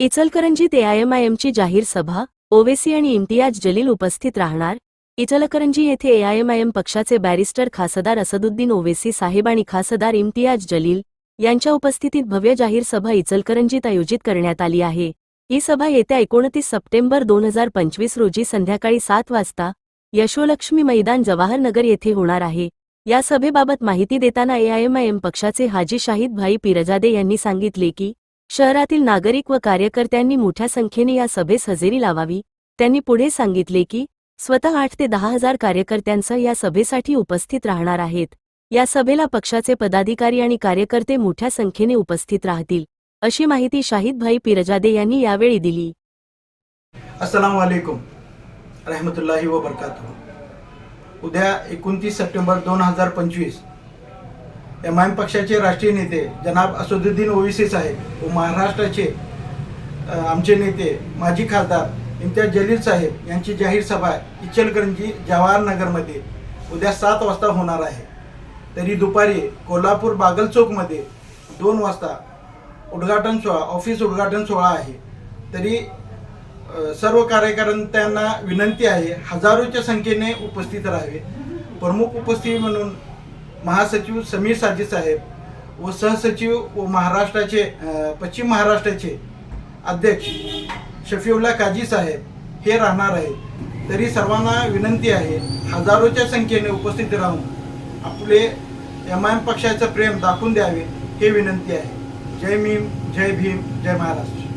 इचलकरंजीत एआयएमआयएमची जाहीर सभा ओवेसी आणि इम्तियाज जलील उपस्थित राहणार. इचलकरंजी येथे एआयएमआयएम पक्षाचे बॅरिस्टर खासदार असदुद्दीन ओवेसी साहेब आणि खासदार इम्तियाज जलील यांच्या उपस्थितीत भव्य जाहीर सभा इचलकरंजीत आयोजित करण्यात आली आहे. ही सभा येत्या एकोणतीस सप्टेंबर दोन हजार पंचवीस रोजी संध्याकाळी सात वाजता यशोलक्ष्मी मैदान जवाहरनगर येथे होणार आहे. या सभेबाबत माहिती देताना एआयएमआयएम पक्षाचे हाजी शाहिद भाई पिरजादे यांनी सांगितले की शहरातील नागरिक व कार्यकर्त्यांनी मोठ्या संख्येने या सभेस हजेरी लावावी. त्यांनी पुढे सांगितले की स्वतः आठ ते दहा हजार कार्यकर्त्यांसह या सभेसाठी उपस्थित राहणार आहेत. या सभेला पक्षाचे पदाधिकारी आणि कार्यकर्ते मोठ्या संख्येने उपस्थित राहतील अशी माहिती शाहिदभाई पिरजादे यांनी यावेळी दिली. अस्सलाम वालेकुम व बरकातुह. उद्या एकोणतीस सप्टेंबर दोन हजार पंचवीस एम आय एम पक्षाचे राष्ट्रीय नेते जनाब असदुद्दीन ओवीसी साहेब व महाराष्ट्राचे आमचे नेते माजी खासदार इम्तियाज जलील साहेब यांची जाहीर सभा इचलकरंजी जवाहरनगरमध्ये उद्या सात वाजता होणार आहे. तरी दुपारी कोल्हापूर बागल चौकमध्ये दोन वाजता उद्घाटन सोहळा ऑफिस उद्घाटन सोहळा आहे. तरी सर्व कार्यकर्त्यांना विनंती आहे हजारोच्या संख्येने उपस्थित राहावे. प्रमुख उपस्थिती म्हणून महासचिव समीर साजी साहेब व सहसचिव व महाराष्ट्राचे पश्चिम महाराष्ट्राचे अध्यक्ष शफीउल्ला काजी साहेब हे राहणार आहेत. तरी सर्वांना विनंती आहे हजारोच्या संख्येने उपस्थित राहून आपले एम आय एम पक्षाचं प्रेम दाखवून द्यावे हे विनंती आहे. जय भीम जय भीम जय महाराष्ट्र.